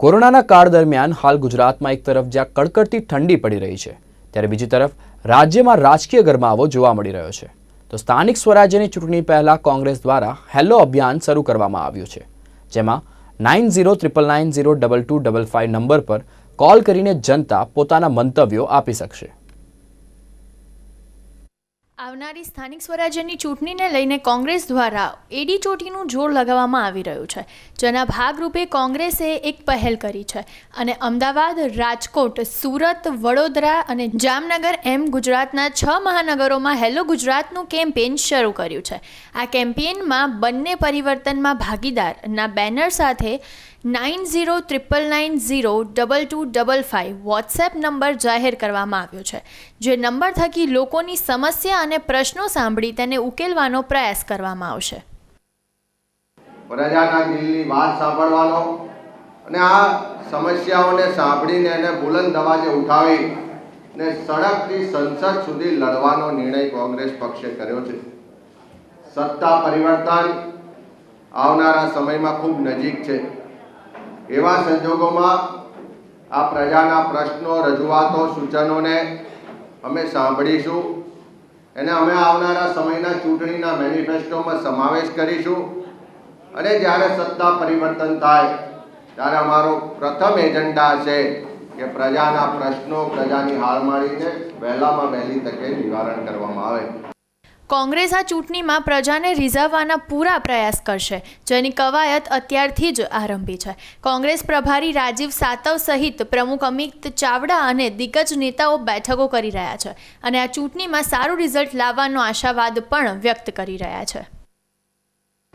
કોરોનાના કાળ દરમિયાન હાલ ગુજરાતમાં એક તરફ જ્યાં કડકડતી ઠંડી પડી રહી છે, ત્યારે બીજી તરફ રાજ્યમાં રાજકીય ગરમાવો જોવા મળી રહ્યો છે. તો સ્થાનિક સ્વરાજ્યની ચૂંટણી પહેલા કોંગ્રેસ દ્વારા હેલો અભિયાન શરૂ કરવામાં આવ્યું છે, જેમાં nine zero triple nine zero double two double five number પર કોલ કરીને જનતા પોતાના મંતવ્યો આપી શકશે. આવનારી સ્થાનિક સ્વરાજ્યની ચૂંટણીને લઈને કોંગ્રેસ દ્વારા એડી ચોટીનું જોર લગાવવામાં આવી રહ્યું છે, જેના ભાગરૂપે કોંગ્રેસે એક પહેલ કરી છે અને અમદાવાદ, રાજકોટ, સુરત, વડોદરા અને જામનગર એમ ગુજરાતના છ મહાનગરોમાં હેલો ગુજરાતનું કેમ્પેન શરૂ કર્યું છે. આ કેમ્પેનમાં બંને પરિવર્તનમાં ભાગીદારના બેનર સાથે nine zero triple nine zero double two double five WhatsApp number જાહેર કરવામાં આવ્યો છે, જે નંબર થકી લોકોની સમસ્યા અને પ્રશ્નો સાંભળી તેને ઉકેલવાનો પ્રયાસ કરવામાં આવશે. પ્રજાના દિલની વાત સાંભળવાનો અને આ સમસ્યાઓને સાંભળીને એને બુલંદ અવાજે ઉઠાવી ને સડકથી સંસદ સુધી લડવાનો નિર્ણય કોંગ્રેસ પક્ષે કર્યો છે. સત્તા પરિવર્તન આવનારા સમયમાં ખૂબ નજીક છે. એવા સંજોગોમાં આ પ્રજાના પ્રશ્નો, રજૂઆતો, સૂચનોને અમે સાંભળીશું. એને અમે આવનારા સમયના ચૂંટણીના મેનિફેસ્ટોમાં સમાવેશ કરીશું. અને જ્યારે સત્તા પરિવર્તન થાય, ત્યારે અમારો પ્રથમ એજન્ડા છે કે પ્રજાના પ્રશ્નો પ્રજાની હાલમાળીને વહેલામાં વહેલી તકે નિવારણ કરવામાં આવે. કોંગ્રેસ આ ચૂંટણીમાં પ્રજાને રીઝવવાના પૂરા પ્રયાસ કરશે જેની કવાયત અત્યારથી જ આરંભી છે કોંગ્રેસ પ્રભારી રાજીવ સાતવ સહિત પ્રમુખ અમિત ચાવડા અને દિગ્ગજ નેતાઓ બેઠકો કરી રહ્યા છે અને આ ચૂંટણીમાં સારું રિઝલ્ટ લાવવાનો આશાવાદ પણ વ્યક્ત કરી રહ્યા છે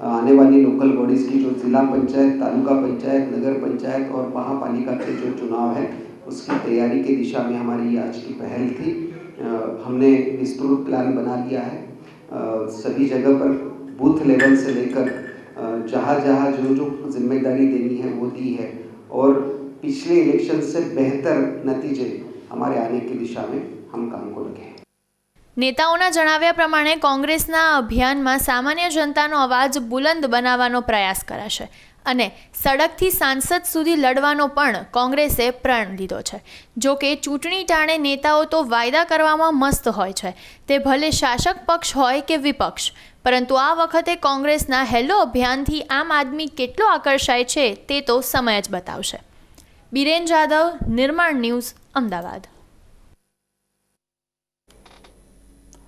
आने वाली लोकल बॉडीज़ की जो जिला पंचायत तालुका पंचायत नगर पंचायत और महापालिका के जो चुनाव है उसकी तैयारी की दिशा में हमारी आज की पहल थी अ, हमने विस्तृत प्लान बना लिया है अ, सभी जगह पर बूथ लेवल से लेकर अ, जहाँ जहाँ जो जो जिम्मेदारी देनी है वो दी है और पिछले इलेक्शन से बेहतर नतीजे हमारे आने की दिशा में हम काम को लगे हैं નેતાઓના જણાવ્યા પ્રમાણે કોંગ્રેસના અભિયાનમાં સામાન્ય જનતાનો અવાજ બુલંદ બનાવવાનો પ્રયાસ કરાશે અને સડકથી સાંસદ સુધી લડવાનો પણ કોંગ્રેસે પ્રણ લીધો છે. જો કે ચૂંટણી ટાણે નેતાઓ તો વાયદા કરવામાં મસ્ત હોય છે. તે ભલે શાસક પક્ષ હોય કે વિપક્ષ. પરંતુ આ વખતે કોંગ્રેસના હેલો અભિયાનથી આમ આદમી કેટલો આકર્ષાય છે તે તો સમય જ બતાવશે. બિરેન જાદવ નિર્માણ ન્યૂઝ, અમદાવાદ.